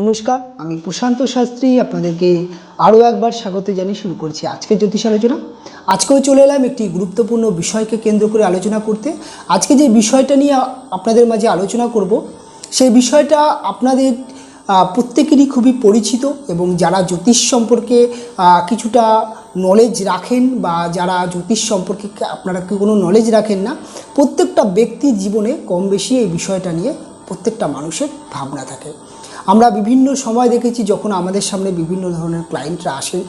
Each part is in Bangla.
নমস্কার, আমি প্রশান্ত শাস্ত্রী, আপনাদেরকে আরও একবার স্বাগত জানিয়ে শুরু করছি আজকে জ্যোতিষ আলোচনা। আজকেও চলে এলাম একটি গুরুত্বপূর্ণ বিষয়কে কেন্দ্র করে আলোচনা করতে। আজকে যে বিষয়টা নিয়ে আপনাদের মাঝে আলোচনা করব সেই বিষয়টা আপনাদের প্রত্যেকেরই খুবই পরিচিত এবং যারা জ্যোতিষ সম্পর্কে কিছুটা নলেজ রাখেন বা যারা জ্যোতিষ সম্পর্কে আপনারা কি কোনো নলেজ রাখেন না, প্রত্যেকটা ব্যক্তির জীবনে কম বেশি এই বিষয়টা নিয়ে প্রত্যেকটা মানুষের ভাবনা থাকে। আমরা বিভিন্ন সময় দেখেছি যখন আমাদের সামনে বিভিন্ন ধরনের ক্লায়েন্টরা আসেন,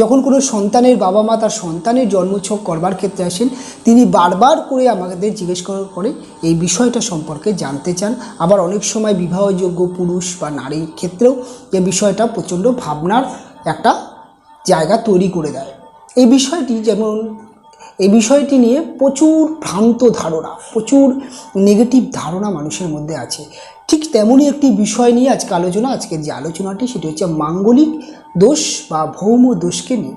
যখন কোনো সন্তানের বাবা মা তার সন্তানের জন্মোৎসব করবার ক্ষেত্রে আসেন, তিনি বারবার করে আমাদের জিজ্ঞেস করার পরে এই বিষয়টা সম্পর্কে জানতে চান। আবার অনেক সময় বিবাহযোগ্য পুরুষ বা নারীর ক্ষেত্রেও এই বিষয়টা প্রচণ্ড ভাবনার একটা জায়গা তৈরি করে দেয়। এই বিষয়টি যেমন এই বিষয়টি নিয়ে প্রচুর ভ্রান্ত ধারণা, প্রচুর নেগেটিভ ধারণা মানুষের মধ্যে আছে। ঠিক তেমনই একটি বিষয় নিয়ে আজকে আলোচনা, আজকের যে আলোচনাটি সেটি হচ্ছে মাঙ্গলিক দোষ বা ভৌম দোষকে নিয়ে।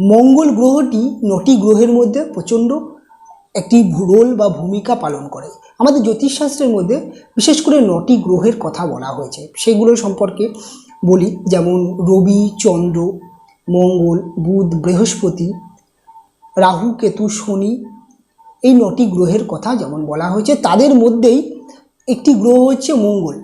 মঙ্গল গ্রহটি নটি গ্রহের মধ্যে প্রচণ্ড একটি রোল বা ভূমিকা পালন করে। আমাদের জ্যোতিষশাস্ত্রের মধ্যে বিশেষ করে নটি গ্রহের কথা বলা হয়েছে। সেগুলো সম্পর্কে বলি, যেমন রবি, চন্দ্র, মঙ্গল, বুধ, বৃহস্পতি, রাহু, কেতু, শনি, এই নটি গ্রহের কথা যেমন বলা হয়েছে, তাদের মধ্যেই একটি গ্রহ হচ্ছে মঙ্গল।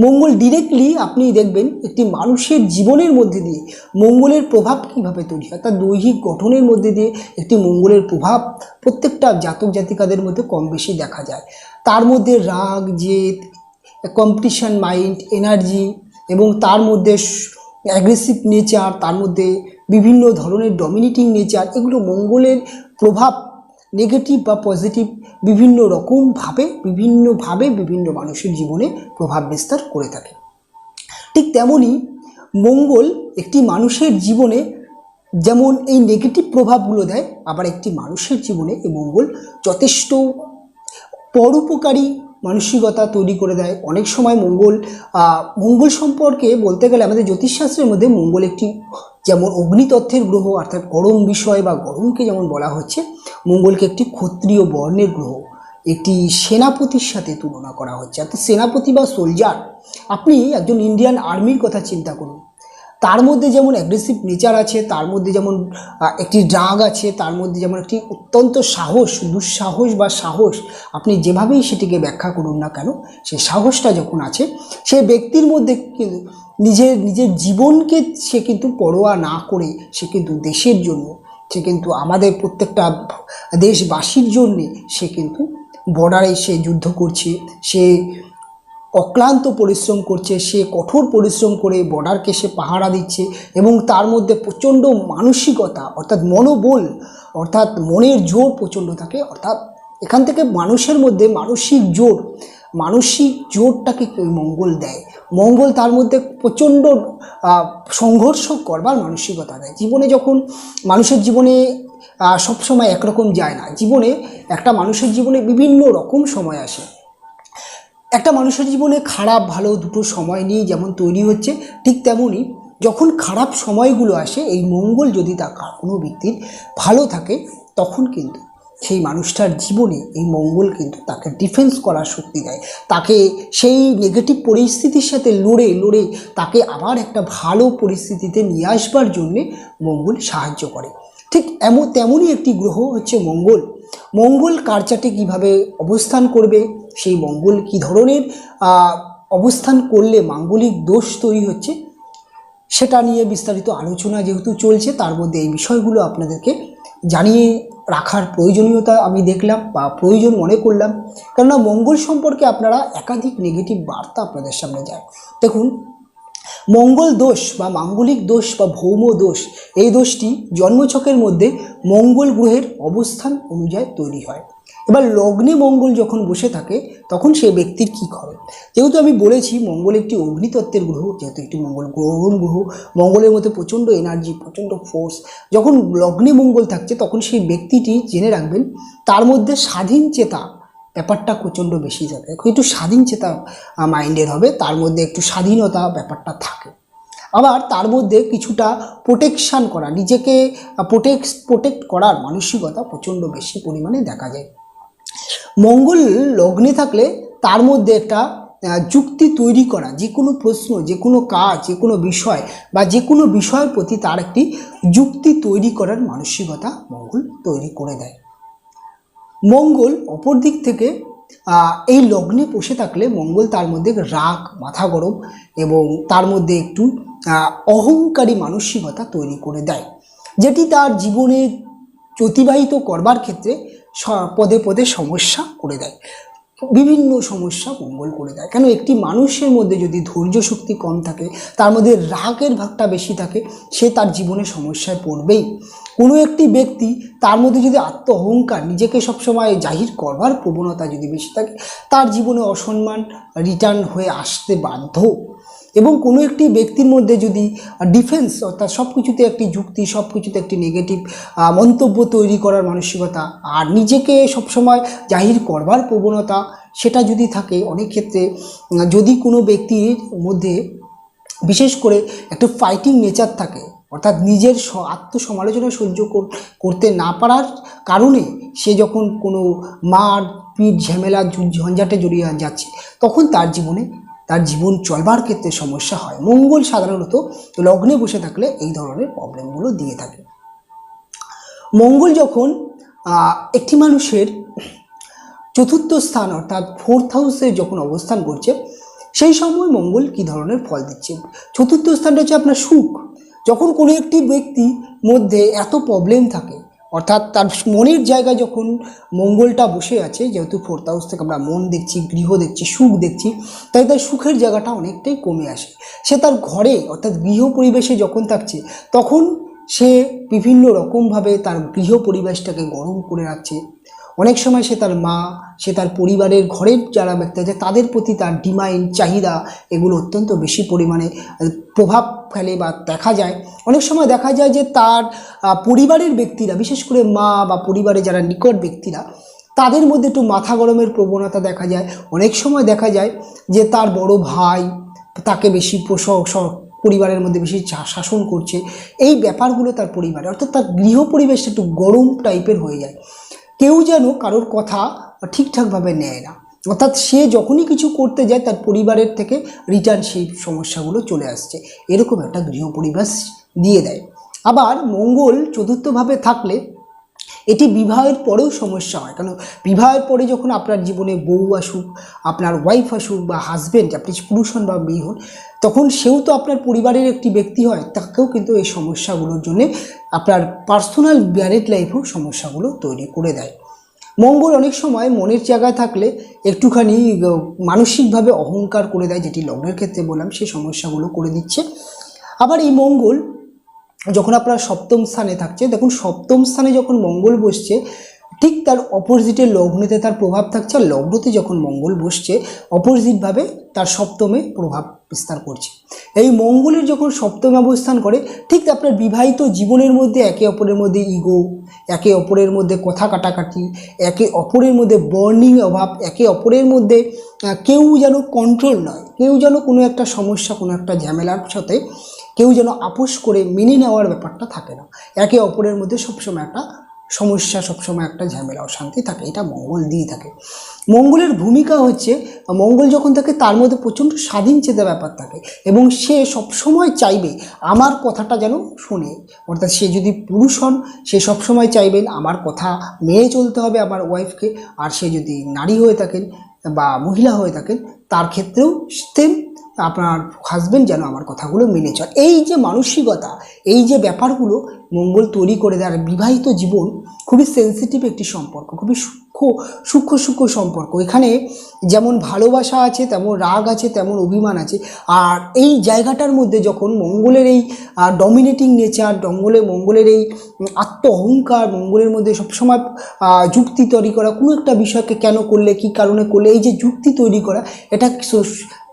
মঙ্গল ডিরেক্টলি আপনি দেখবেন একটি মানুষের জীবনের মধ্যে দিয়ে মঙ্গলের প্রভাব কীভাবে তৈরি হয় তার দৈহিক গঠনের মধ্যে দিয়ে একটি মঙ্গলের প্রভাব প্রত্যেকটা জাতক জাতিকাদের মধ্যে কম বেশি দেখা যায়। তার মধ্যে রাগ, জেদ কম্পিটিশন মাইন্ড এনার্জি এবং তার মধ্যে অ্যাগ্রেসিভ নেচার তার মধ্যে বিভিন্ন ধরনের ডমিনেটিং নেচার এগুলো মঙ্গলের প্রভাব নেগেটিভ বা পজিটিভ বিভিন্ন রকমভাবে বিভিন্নভাবে বিভিন্ন মানুষের জীবনে প্রভাব বিস্তার করে থাকে। ঠিক তেমনই মঙ্গল একটি মানুষের জীবনে যেমন এই নেগেটিভ প্রভাবগুলো দেয়, আবার একটি মানুষের জীবনে এই মঙ্গল যথেষ্ট পরোপকারী মানসিকতা তৈরি করে দেয়। অনেক সময় মঙ্গল মঙ্গল সম্পর্কে বলতে গেলে আমাদের জ্যোতিষশাস্ত্রের মধ্যে মঙ্গল একটি যেমন অগ্নিতত্ত্বের গ্রহ, অর্থাৎ গরম বিষয় বা গরমকে যেমন বলা হচ্ছে মঙ্গলকে একটি ক্ষত্রিয় বর্ণের গ্রহ, একটি সেনাপতির সাথে তুলনা করা হচ্ছে। অর্থাৎ সেনাপতি বা সোলজার আপনি একজন ইন্ডিয়ান আর্মির কথা চিন্তা করুন। তার মধ্যে যেমন অ্যাগ্রেসিভ নেচার আছে, তার মধ্যে যেমন একটি ড্রাগ আছে, তার মধ্যে যেমন একটি অত্যন্ত সাহস, দুঃসাহস বা সাহস, আপনি যেভাবেই সেটিকে ব্যাখ্যা করুন না কেন সেই সাহসটা যখন আছে, সে ব্যক্তির মধ্যে কিন্তু নিজের নিজের জীবনকে সে কিন্তু পরোয়া না করে, সে কিন্তু দেশের জন্য সে কিন্তু আমাদের প্রত্যেকটা দেশবাসীর জন্যে সে কিন্তু বর্ডারে সে যুদ্ধ করছে, সে অক্লান্ত পরিশ্রম করছে, সে কঠোর পরিশ্রম করে বর্ডারকে সে পাহারা দিচ্ছে এবং তার মধ্যে প্রচণ্ড মানসিকতা অর্থাৎ মনোবল অর্থাৎ মনের জোর প্রচণ্ড থাকে, অর্থাৎ এখান থেকে মানুষের মধ্যে মানসিক জোর মানসিক জোরটাকে মঙ্গল দেয়। মঙ্গল তার মধ্যে প্রচণ্ড সংঘর্ষ করবার মানসিকতা দেয়। জীবনে যখন মানুষের জীবনে সবসময় একরকম যায় না, জীবনে একটা মানুষের জীবনে বিভিন্ন রকম সময় আসে। একটা মানুষের জীবনে খারাপ, ভালো দুটো সময় নিয়ে যেমন তৈরি হচ্ছে, ঠিক তেমনই যখন খারাপ সময়গুলো আসে, এই মঙ্গল যদি তা কোনো ব্যক্তির ভালো থাকে, তখন কিন্তু সেই মানুষটার জীবনে এই মঙ্গল কিন্তু তাকে ডিফেন্স করার শক্তি দেয়। তাকে সেই নেগেটিভ পরিস্থিতির সাথে লড়ে লড়ে তাকে আবার একটা ভালো পরিস্থিতিতে নিয়ে আসবার জন্যে মঙ্গল সাহায্য করে। ঠিক এমন, তেমনই একটি গ্রহ হচ্ছে মঙ্গল। মঙ্গল কারচাটে কীভাবে অবস্থান করবে? সেই মঙ্গল কি ধরনের অবস্থান করলে মাঙ্গলিক দোষ তৈরি হচ্ছে? সেটা নিয়ে বিস্তারিত আলোচনা যেহেতু চলছে, তার মধ্যে এই বিষয়গুলো আপনাদেরকে জানিয়ে রাখার প্রয়োজনীয়তা আমি দেখলাম বা প্রয়োজন মনে করলাম। কেননা মঙ্গল সম্পর্কে আপনারা একাধিক নেগেটিভ বার্তা আপনাদের সামনে যায় দেখুন, মঙ্গল দোষ বা মাঙ্গলিক দোষ বা ভৌম দোষ, এই দোষটি জন্মছকের মধ্যে মঙ্গল গ্রহের অবস্থান অনুযায়ী তৈরি হয়। এবার লগ্নে মঙ্গল যখন বসে থাকে, তখন সে ব্যক্তির কী হবে যেহেতু আমি বলেছি মঙ্গল একটি অগ্নিতত্ত্বের গ্রহ, যেহেতু একটি মঙ্গল গ্রহণ গ্রহ, মঙ্গলের মধ্যে প্রচণ্ড এনার্জি প্রচণ্ড ফোর্স যখন লগ্নে মঙ্গল থাকছে, তখন সেই ব্যক্তিটি জেনে রাখবেন, তার মধ্যে স্বাধীন চেতা ব্যাপারটা প্রচণ্ড বেশি যাবে একটু স্বাধীন চেতা মাইন্ডের হবে, তার মধ্যে একটু স্বাধীনতা ব্যাপারটা থাকে। আবার তার মধ্যে কিছুটা প্রোটেকশান করা, নিজেকে প্রোটেক্ট প্রোটেক্ট করার মানসিকতা প্রচণ্ড বেশি পরিমাণে দেখা যায়। মঙ্গল লগ্নে থাকলে তার মধ্যে একটা যুক্তি তৈরি করা, যে কোনো প্রশ্ন, যে কোনো কাজ, যে কোনো বিষয় বা যে কোনো বিষয়ের প্রতি তার একটি যুক্তি তৈরি করার মানসিকতা মঙ্গল তৈরি করে দেয়। মঙ্গল অপর দিক থেকে এই লগ্নে বসে থাকলে মঙ্গল তার মধ্যে রাগ, মাথা গরম এবং তার মধ্যে একটু অহংকারী মানসিকতা তৈরি করে দেয়, যেটি তার জীবনে অতিবাহিত করবার ক্ষেত্রে পদে পদে সমস্যা করে দেয়। বিভিন্ন সমস্যা মঙ্গল করে দেয়। কেন একটি মানুষের মধ্যে যদি ধৈর্য শক্তি কম থাকে, তার মধ্যে রাগের ভাগটা বেশি থাকে, সে তার জীবনে সমস্যায় পড়বেই। কোনো একটি ব্যক্তি তার মধ্যে যদি আত্ম অহংকার নিজেকে সবসময় জাহির করবার প্রবণতা যদি বেশি থাকে, তার জীবনে অসম্মান রিটার্ন হয়ে আসতে বাধ্য। এবং কোনো একটি ব্যক্তির মধ্যে যদি ডিফেন্স অর্থাৎ সব কিছুতে একটি যুক্তি সব কিছুতে একটি নেগেটিভ মন্তব্য তৈরি করার মানসিকতা আর নিজেকে সবসময় জাহির করবার প্রবণতা সেটা যদি থাকে, অনেক ক্ষেত্রে যদি কোনো ব্যক্তির মধ্যে বিশেষ করে একটা ফাইটিং নেচার থাকে, অর্থাৎ নিজের আত্মসমালোচনা সহ্য করতে না পারার কারণে সে যখন কোনো মার পিঠ ঝামেলা ঝঞ্ঝাটে জড়িয়ে যাচ্ছে, তখন তার জীবনে তার জীবন চলবার ক্ষেত্রে সমস্যা হয়। মঙ্গল সাধারণত লগ্নে বসে থাকলে এই ধরনের প্রবলেমগুলো দিয়ে থাকে। মঙ্গল যখন একটি মানুষের চতুর্থ স্থান অর্থাৎ ফোর্থ হাউসে যখন অবস্থান করছে, সেই সময় মঙ্গল কী ধরনের ফল দিচ্ছে? চতুর্থ স্থানটা হচ্ছে আপনার সুখ। যখন কোনো একটি ব্যক্তি মধ্যে এত প্রবলেম থাকে অর্থাৎ তার মনের জায়গায় যখন মঙ্গলটা বসে আছে, যেহেতু ফোর্থ হাউস থেকে আমরা মন দেখছি, গৃহ দেখছি, সুখ দেখছি, তাই তার সুখের জায়গাটা অনেকটাই কমে আসে। সে তার ঘরে, অর্থাৎ গৃহ পরিবেশে যখন থাকছে, তখন সে বিভিন্ন রকমভাবে তার গৃহ পরিবেশটাকে গরম করে রাখছে। অনেক সময় সে তার মা, সে তার পরিবারের ঘরের যারা ব্যক্তি আছে, তাদের প্রতি তার ডিমান্ড চাহিদা এগুলো অত্যন্ত বেশি পরিমাণে প্রভাব ফেলে বা দেখা যায়। অনেক সময় দেখা যায় যে তার পরিবারের ব্যক্তিরা, বিশেষ করে মা বা পরিবারে যারা নিকট ব্যক্তিরা, তাদের মধ্যে একটু মাথা গরমের প্রবণতা দেখা যায়। অনেক সময় দেখা যায় যে তার বড় ভাই তাকে বেশি পরিবারের মধ্যে বেশি শাসন করছে। এই ব্যাপারগুলো তার পরিবারে, অর্থাৎ তার গৃহ পরিবেশটা একটু গরম টাইপের হয়ে যায়। কেউ যেন কারোর কথা ঠিকঠাকভাবে নেয় না। অর্থাৎ সে যখনই কিছু করতে যায়, তার পরিবারের থেকে রিটার্ন সেই সমস্যাগুলো চলে আসছে। এরকম একটা গৃহ পরিবেশ দিয়ে দেয়। আবার মঙ্গল চতুর্থভাবে থাকলে এটি বিবাহের পরেও সমস্যা হয়। কারণ বিবাহের পরে যখন আপনার জীবনে বউ আসুক, আপনার ওয়াইফ আসুক বা হাজব্যান্ড আপনি পুরুষ হন বা মেয়ে হন, তখন সেও তো আপনার পরিবারের একটি ব্যক্তি হয়, তাকেও কিন্তু এই সমস্যাগুলোর জন্য আপনার পার্সোনাল ম্যারিড লাইফেও সমস্যাগুলো তৈরি করে দেয়। মঙ্গল অনেক সময় মনের জায়গায় থাকলে একটুখানি মানসিকভাবে অহংকার করে দেয়, যেটি লগ্নের ক্ষেত্রে বললাম সেই সমস্যাগুলো করে দিচ্ছে। আবার এই মঙ্গল যখন আপনার সপ্তম স্থানে থাকছে, দেখুন সপ্তম স্থানে যখন মঙ্গল বসছে, ঠিক তার অপোজিটের লগ্নেতে তার প্রভাব থাকছে, আর লগ্নতে যখন মঙ্গল বসছে অপোজিটভাবে তার সপ্তমে প্রভাব বিস্তার করছে। এই মঙ্গলের যখন সপ্তমে অবস্থান করে, ঠিক আপনার বিবাহিত জীবনের মধ্যে একে অপরের মধ্যে ইগো একে অপরের মধ্যে কথা কাটাকাটি, একে অপরের মধ্যে বর্নিং অভাব, একে অপরের মধ্যে কেউ যেন কন্ট্রোল নয়, কেউ যেন কোনো একটা সমস্যা, কোনো একটা ঝামেলার সাথে কেউ যেন আপোষ করে মেনে নেওয়ার ব্যাপারটা থাকে না। একে অপরের মধ্যে সবসময় একটা সমস্যা, সবসময় একটা ঝামেলা, অশান্তি থাকে। এটা মঙ্গল দিয়ে থাকে। মঙ্গলের ভূমিকা হচ্ছে, মঙ্গল যখন থাকে, তার মধ্যে প্রচণ্ড স্বাধীন চেতা ব্যাপার থাকে এবং সে সবসময় চাইবে আমার কথাটা যেন শোনে। অর্থাৎ সে যদি পুরুষ হন, সে সবসময় চাইবেন আমার কথা মেনে চলতে হবে আমার ওয়াইফকে। আর সে যদি নারী হয়ে থাকেন বা মহিলা হয়ে থাকেন, তার ক্ষেত্রেও সেম আপনার হাজবেন্ড যেন আমার কথাগুলো মেনে চল। এই যে মানসিকতা, এই যে ব্যাপারগুলো মঙ্গল তৈরি করে দেয় বিবাহিত জীবন খুবই সেন্সিটিভ একটি সম্পর্ক, খুবই সূক্ষ্ম সূক্ষ্ম সূক্ষ্ম সম্পর্ক। এখানে যেমন ভালোবাসা আছে, তেমন রাগ আছে, তেমন অভিমান আছে। আর এই জায়গাটার মধ্যে যখন মঙ্গলের এই ডমিনেটিং নেচার মঙ্গলের মঙ্গলের এই আত্ম অহংকার মঙ্গলের মধ্যে সবসময় যুক্তি তৈরি করা, কোনো একটা বিষয়কে কেন করলে, কি কারণে করলে, এই যে যুক্তি তৈরি করা, এটা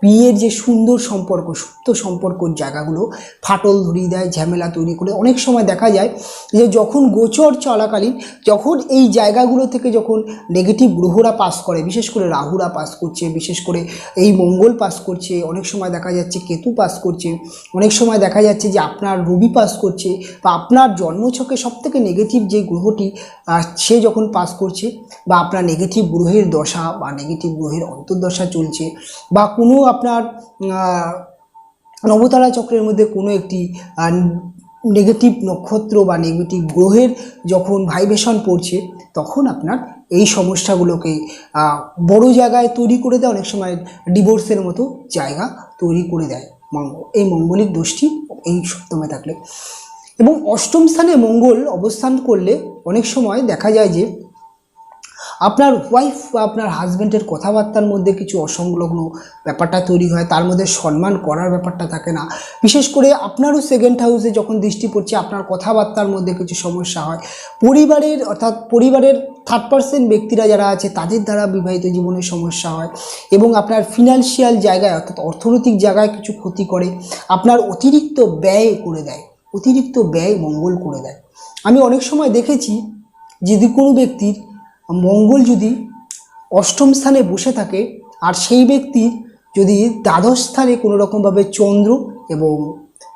বিয়ের যে সুন্দর সম্পর্ক, সুপ্ত সম্পর্কর জায়গাগুলো ফাটল ধরিয়ে দেয়, ঝামেলা তৈরি করে অনেক সময় দেখা যায় যে যখন গোচর চলাকালীন, যখন এই জায়গাগুলো থেকে যখন নেগেটিভ গ্রহরা পাস করে, বিশেষ করে রাহুরা পাস করছে, বিশেষ করে এই মঙ্গল পাস করছে, অনেক সময় দেখা যাচ্ছে কেতু পাস করছে, অনেক সময় দেখা যাচ্ছে যে আপনার রবি পাস করছে বা আপনার জন্মছকে সব থেকে নেগেটিভ যে গ্রহটি সে যখন পাস করছে বা আপনার নেগেটিভ গ্রহের দশা বা নেগেটিভ গ্রহের অন্তর্দশা চলছে বা কোনো আপনার নবতারা চক্রের মধ্যে কোনো একটি নেগেটিভ নক্ষত্র বা নেগেটিভ গ্রহের যখন ভাইব্রেশন পড়ছে, তখন আপনার এই সমস্যাগুলোকে বড় জায়গায় তৈরি করে দেয়, অনেক সময় ডিভোর্সের মতো জায়গা তৈরি করে দেয় মঙ্গল এই মঙ্গলিক দোষটি এই সপ্তমে থাকলে। এবং অষ্টম স্থানে মঙ্গল অবস্থান করলে অনেক সময় দেখা যায় যে আপনার ওয়াইফ বা আপনার হাজব্যান্ডের কথাবার্তার মধ্যে কিছু অসংলগ্ন ব্যাপারটা তৈরি হয়, তার মধ্যে সম্মান করার ব্যাপারটা থাকে না। বিশেষ করে আপনারও সেকেন্ড হাউসে যখন দৃষ্টি পড়ছে, আপনার কথাবার্তার মধ্যে কিছু সমস্যা হয়। পরিবারের অর্থাৎ পরিবারের থার্ড পার্সেন্ট ব্যক্তিরা যারা আছে, তাদের দ্বারা বিবাহিত জীবনে সমস্যা হয় এবং আপনার ফিনান্সিয়াল জায়গায় অর্থাৎ অর্থনৈতিক জায়গায় কিছু ক্ষতি করে। আপনার অতিরিক্ত ব্যয় করে দেয়, অতিরিক্ত ব্যয় মঙ্গল করে দেয়। আমি অনেক সময় দেখেছি যদি কোনো ব্যক্তির মঙ্গল যদি অষ্টম স্থানে বসে থাকে, আর সেই ব্যক্তির যদি দ্বাদশ স্থানে কোনো রকমভাবে চন্দ্র এবং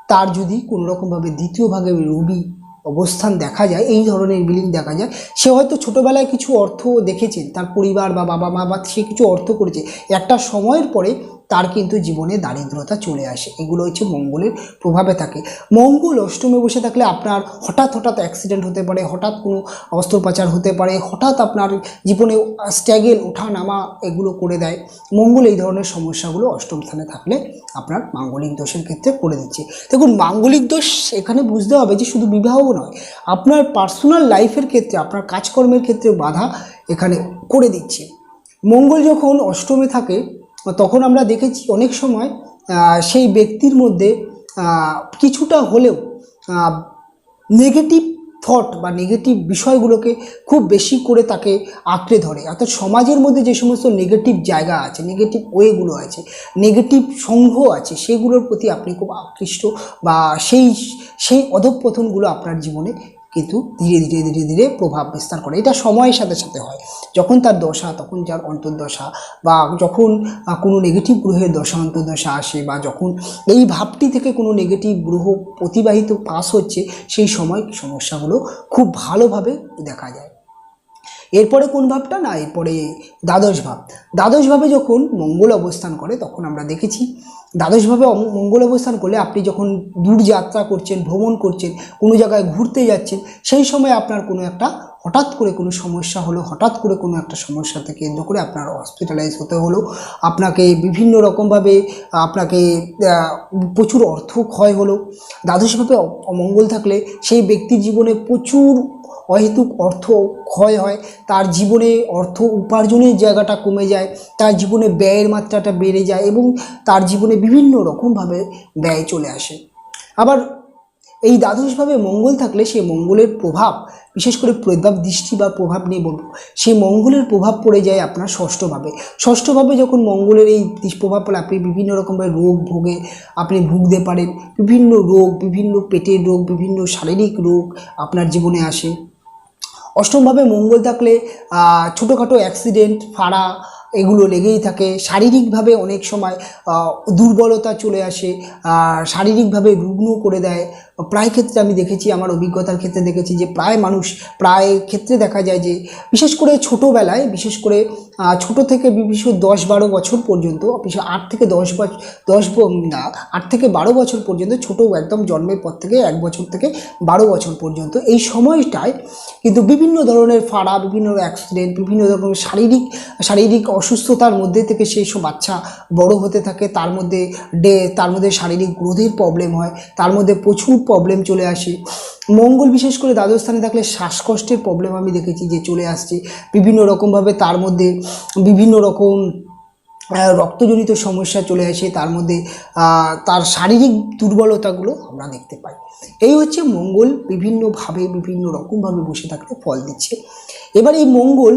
তার যদি কোনো রকমভাবে দ্বিতীয় ভাগে রবি অবস্থান দেখা যায়, এই ধরনের বিলিং দেখা যায়, সে হয়তো ছোটোবেলায় কিছু অর্থ দেখেছেন তার পরিবার বা বাবা মা বা সে কিছু অর্থ করেছে। একটা সময়ের পরে তার কিন্তু জীবনে দারিদ্রতা চলে আসে। এগুলো হচ্ছে মঙ্গলের প্রভাবে থাকে। মঙ্গল অষ্টমে বসে থাকলে আপনার হঠাৎ হঠাৎ অ্যাক্সিডেন্ট হতে পারে, হঠাৎ কোনো অস্ত্রোপচার হতে পারে, হঠাৎ আপনার জীবনে স্ট্যাগেল ওঠা নামা এগুলো করে দেয়। মঙ্গল এই ধরনের সমস্যাগুলো অষ্টম স্থানে থাকলে আপনার মাঙ্গলিক দোষের ক্ষেত্রে করে দিচ্ছে। দেখুন, মাঙ্গলিক দোষ এখানে বুঝতে হবে যে শুধু বিবাহ নয়, আপনার পার্সোনাল লাইফের ক্ষেত্রে, আপনার কাজকর্মের ক্ষেত্রে বাধা এখানে করে দিচ্ছে। মঙ্গল যখন অষ্টমে থাকে তখন আমরা দেখেছি অনেক সময় সেই ব্যক্তির মধ্যে কিছুটা হলেও নেগেটিভ থট বা নেগেটিভ বিষয়গুলোকে খুব বেশি করে তাকে আঁকড়ে ধরে। অর্থাৎ সমাজের মধ্যে যে সমস্ত নেগেটিভ জায়গা আছে নেগেটিভ ওয়েগুলো আছে নেগেটিভ সংঘ আছে, সেগুলোর প্রতি আপনি খুব আকৃষ্ট বা সেই সেই অধঃপতনগুলো আপনার জীবনে কিন্তু ধীরে ধীরে ধীরে ধীরে প্রভাব বিস্তার করে। এটা সময়ের সাথে সাথে হয়। যখন তার দশা, তখন যার অন্তর্দশা বা যখন কোনো নেগেটিভ গ্রহের দশা, অন্তর্দশা আসে বা যখন এই ভাবটি থেকে কোনো নেগেটিভ গ্রহ প্রতিবাহিত পাস হচ্ছে, সেই সময় সমস্যাগুলো খুব ভালোভাবে দেখা যায়। এরপরে কোন ভাবটা? না, এরপরে দ্বাদশ ভাব। দ্বাদশ ভাবে যখন মঙ্গল অবস্থান করে, তখন আমরা দেখেছি দ্বাদশভাবে মঙ্গল অবস্থান করলে আপনি যখন দূর যাত্রা করছেন, ভ্রমণ করছেন, কোনো জায়গায় ঘুরতে যাচ্ছেন, সেই সময় আপনার কোনো একটা হঠাৎ করে কোনো সমস্যা হলো, হঠাৎ করে কোনো একটা সমস্যাতে কেন্দ্র করে আপনার হসপিটালাইজ হতে হলো, আপনাকে বিভিন্ন রকমভাবে আপনাকে প্রচুর অর্থ ক্ষয় হলো। দ্বাদশভাবে অমঙ্গল থাকলে সেই ব্যক্তির জীবনে প্রচুর অহেতুক অর্থ ক্ষয় হয়, তার জীবনে অর্থ উপার্জনের জায়গাটা কমে যায়, তার জীবনে ব্যয়ের মাত্রাটা বেড়ে যায় এবং তার জীবনে বিভিন্ন রকমভাবে ব্যয় চলে আসে। আবার এই দ্বাদশভাবে মঙ্গল থাকলে সেই মঙ্গলের প্রভাব, বিশেষ করে প্রভাব দৃষ্টি বা প্রভাব নিয়ে বলব সেই মঙ্গলের প্রভাব পড়ে যায় আপনার ষষ্ঠভাবে। ষষ্ঠভাবে যখন মঙ্গলের এই প্রভাব পড়ে, আপনি বিভিন্ন রকমের রোগ ভোগে, আপনি ভুগতে পারেন, বিভিন্ন রোগ, বিভিন্ন পেটের রোগ, বিভিন্ন শারীরিক রোগ আপনার জীবনে আসে। অষ্টমভাবে মঙ্গল থাকলে ছোটোখাটো অ্যাক্সিডেন্ট ফাড়া এগুলো লেগেই থাকে। শারীরিকভাবে অনেক সময় দুর্বলতা চলে আসে শারীরিকভাবে রুগ্ন করে দেয়। প্রায় ক্ষেত্রে আমি দেখেছি, আমার অভিজ্ঞতার ক্ষেত্রে দেখেছি যে প্রায় মানুষ, প্রায় ক্ষেত্রে দেখা যায় যে বিশেষ করে ছোটোবেলায়, বিশেষ করে ছোট থেকে বিশেষ দশ বারো বছর পর্যন্ত, বিশেষ আট থেকে দশ বছর দশ না, আট থেকে বারো বছর পর্যন্ত ছোট একদম জন্মের পর থেকে, এক বছর থেকে বারো বছর পর্যন্ত, এই সময়টায় কিন্তু বিভিন্ন ধরনের ফাড়া, বিভিন্ন অ্যাক্সিডেন্ট বিভিন্ন ধরনের শারীরিক শারীরিক অসুস্থতার মধ্যে থেকে সেই সব বাচ্চা বড় হতে থাকে। তার মধ্যে ডে, তার মধ্যে শারীরিক গ্রোথের প্রবলেম হয়। তার মধ্যে প্রচুর প্রবলেম চলে আসে। মঙ্গল বিশেষ করে দ্বাদশ স্থানে থাকলে শ্বাসকষ্টের প্রবলেম আমি দেখেছি যে চলে আসছে। বিভিন্ন রকমভাবে তার মধ্যে বিভিন্ন রকম রক্তজনিত সমস্যা চলে আসে। তার মধ্যে তার শারীরিক দুর্বলতাগুলো আমরা দেখতে পাই। এই হচ্ছে মঙ্গল বিভিন্নভাবে বিভিন্ন রকমভাবে বসে থাকলে ফল দিচ্ছে। এবার এই মঙ্গল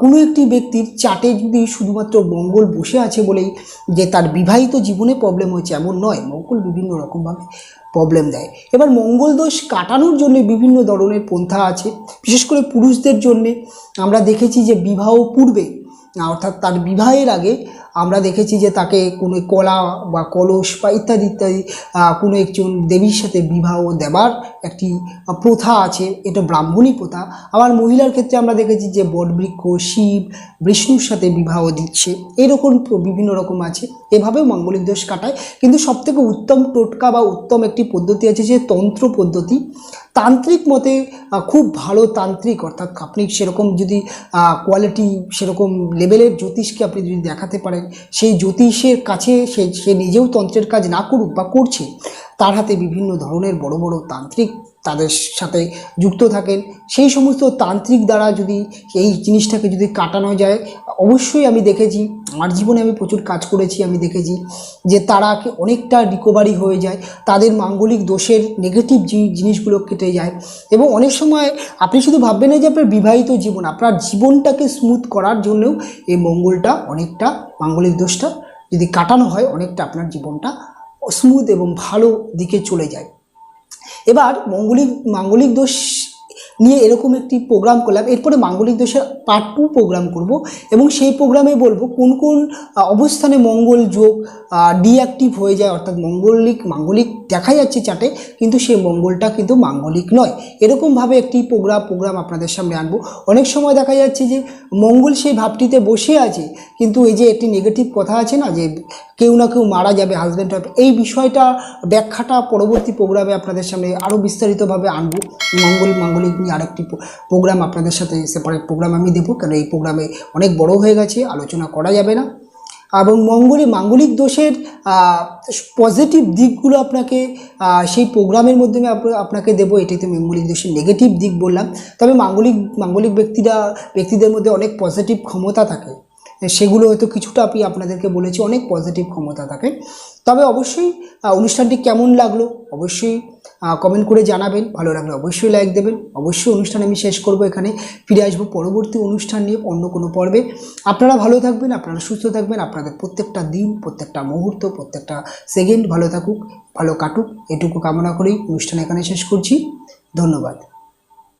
কোনো একটি ব্যক্তির চাটে যদি শুধুমাত্র মঙ্গল বসে আছে বলেই যে তার বিবাহিত জীবনে প্রবলেম হয়েছে, এমন নয়। মঙ্গল বিভিন্ন রকমভাবে প্রবলেম দেয়। এবার মঙ্গল দোষ কাটানোর জন্য বিভিন্ন ধরনের পন্থা আছে। বিশেষ করে পুরুষদের জন্যে আমরা দেখেছি যে বিবাহ পূর্বে অর্থাৎ তার বিবাহের আগে আমরা দেখেছি যে তাকে কোনো কলা বা কলস বা ইত্যাদি ইত্যাদি কোনো একজন দেবীর সাথে বিবাহ দেবার একটি প্রথা আছে, এটা ব্রাহ্মণী প্রথা। আবার মহিলার ক্ষেত্রে আমরা দেখেছি যে বটবৃক্ষ, শিব, বিষ্ণুর সাথে বিবাহ দিচ্ছে। এরকম বিভিন্ন রকম আছে। এভাবেও মাঙ্গলিক দোষ কাটায়। কিন্তু সবথেকে উত্তম টোটকা বা উত্তম একটি পদ্ধতি আছে যে তন্ত্র পদ্ধতি। তান্ত্রিক মতে খুব ভালো তান্ত্রিক, অর্থাৎ আপনি সেরকম যদি কোয়ালিটি সেরকম লেভেলের জ্যোতিষকে আপনি যদি দেখাতে পারেন সেই জ্যোতিষের কাছে সে সে নিজেও তন্ত্রের কাজ না করুক বা করছে, তার হাতে বিভিন্ন ধরনের বড় বড় তান্ত্রিক তাদের সাথে যুক্ত থাকেন। সেই সমস্ত তান্ত্রিক দ্বারা যদি এই জিনিসটাকে যদি কাটানো যায়, অবশ্যই আমি দেখেছি, আমার জীবনে আমি প্রচুর কাজ করেছি, আমি দেখেছি যে তারা অনেকটা রিকভারি হয়ে যায়, তাদের মাঙ্গলিক দোষের নেগেটিভ জিনিসগুলো কেটে যায়। এবং অনেক সময় আপনি শুধু ভাববেন না যে আপনার বিবাহিত জীবন, আপনার জীবনটাকে স্মুথ করার জন্যও এই মঙ্গলটা অনেকটা, মাঙ্গলিক দোষটা যদি কাটানো হয়, অনেকটা আপনার জীবনটা স্মুথ এবং ভালো দিকে চলে যায়। এবার মঙ্গলিক মাঙ্গলিক দোষ নিয়ে এরকম একটি প্রোগ্রাম করলাম। এরপরে মাঙ্গলিক দোষের পার্ট টু প্রোগ্রাম করব এবং সেই প্রোগ্রামে বলব কোন কোন অবস্থানে মঙ্গল যোগ ডিঅ্যাক্টিভ হয়ে যায়, অর্থাৎ মঙ্গলিক, মাঙ্গলিক দেখা যাচ্ছে চাটে কিন্তু সেই মঙ্গলটা কিন্তু মাঙ্গলিক নয়। এরকমভাবে একটি প্রোগ্রাম প্রোগ্রাম আপনাদের সামনে আনব। অনেক সময় দেখা যাচ্ছে যে মঙ্গল সেই ভাবটিতে বসে আছে, কিন্তু এই যে একটি নেগেটিভ কথা আছে না, যে কেউ না কেউ মারা যাবে হাজব্যান্ড ওয়াইফ এই বিষয়টা ব্যাখ্যাটা পরবর্তী প্রোগ্রামে আপনাদের সামনে আরও বিস্তারিতভাবে আনব। মঙ্গল, মাঙ্গলিক নিয়ে আরেকটি প্রোগ্রাম আপনাদের সাথে সেপারেট প্রোগ্রাম আমি দেবো। কারণ এই প্রোগ্রামে অনেক বড় হয়ে গেছে, আলোচনা করা যাবে না। এবং মঙ্গলে, মাঙ্গলিক দোষের পজিটিভ দিকগুলো আপনাকে সেই প্রোগ্রামের মাধ্যমে আপ- আপনাকে দেবো। এটাই তো মাঙ্গলিক দোষের নেগেটিভ দিক বললাম। তবে মাঙ্গলিক মাঙ্গলিক ব্যক্তিরা, ব্যক্তিদের মধ্যে অনেক পজিটিভ ক্ষমতা থাকে। সেগুলো হয়তো কিছুটা আমি আপনাদেরকে বলেছি, অনেক পজিটিভ ক্ষমতা থাকে। তবে অবশ্যই অনুষ্ঠানটি কেমন লাগল অবশ্যই কমেন্ট করে জানাবেন। ভালো লাগলে অবশ্যই লাইক দেবেন। অবশ্যই অনুষ্ঠান আমি শেষ করব এখানে। ফিরে আসব পরবর্তী অনুষ্ঠান নিয়ে অন্য কোনো পর্বে। আপনারা ভালো থাকবেন, আপনারা সুস্থ থাকবেন। আপনাদের প্রত্যেকটা দিন, প্রত্যেকটা মুহূর্ত, প্রত্যেকটা সেকেন্ড ভালো থাকুক, ভালো কাটুক। এটুকু কামনা করেই অনুষ্ঠান এখানে শেষ করছি। ধন্যবাদ।